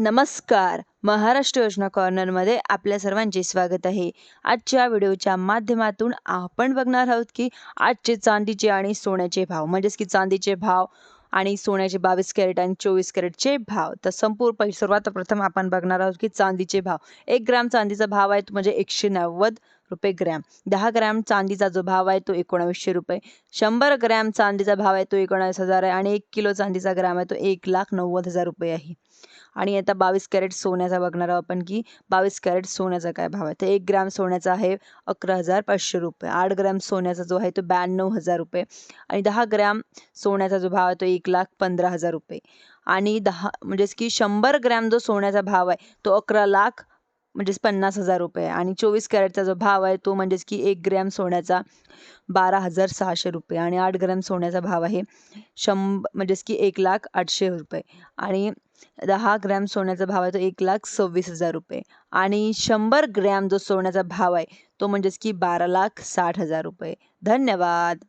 नमस्कार. महाराष्ट्र योजना कॉर्नरमध्ये आपल्या सर्वांचे स्वागत आहे. आजच्या व्हिडिओच्या माध्यमातून आपण बघणार आहोत की आजचे चांदीचे आणि सोन्याचे भाव म्हणजेच की चांदीचे भाव आणि सोन्याचे बावीस कॅरेट आणि चोवीस कॅरेटचे भाव. तर संपूर्ण पहि सर्वात प्रथम आपण बघणार आहोत की चांदीचे भाव. एक ग्राम चांदीचा भाव आहे तो म्हणजे एकशे नव्वद रुपये ग्रॅम. दहा ग्रॅम चांदीचा जो भाव आहे तो एकोणावीसशे रुपये. शंभर ग्रॅम चांदीचा भाव आहे तो एकोणावीस हजार आहे आणि एक किलो चांदीचा ग्रॅम आहे तो एक लाख नव्वद हजार रुपये आहे. आणि आता बावीस कॅरेट सोन्याचा बघणार आहोत आपण की बावीस कॅरेट सोन्याचा काय भाव आहे? तर एक ग्रॅम सोन्याचा आहे अकरा हजार पाचशे रुपये. आठ ग्रॅम सोन्याचा जो आहे तो ब्याण्णव हजार रुपये. आणि दहा ग्रॅम सोन्याचा जो भाव आहे तो एक लाख पंधरा हजार रुपये. आणि दहा म्हणजेच की शंभर ग्रॅम जो सोन्याचा भाव आहे तो अकरा लाख म्हणजेच पन्नास हजार रुपये. आणि चोवीस कॅरेटचा जो भाव आहे तो म्हणजेच की एक ग्रॅम सोन्याचा बारा हजार सहाशे रुपये. आणि आठ ग्रॅम सोन्याचा भाव आहे शंभ म्हणजेच की एक लाख आठशे रुपये. आणि दहा ग्रॅम सोन्याचा भाव आहे तो एक लाख सव्वीस हजार रुपये. आणि शंभर ग्रॅम जो सोन्याचा भाव आहे तो म्हणजेच की बारा लाख साठ हजार रुपये. धन्यवाद!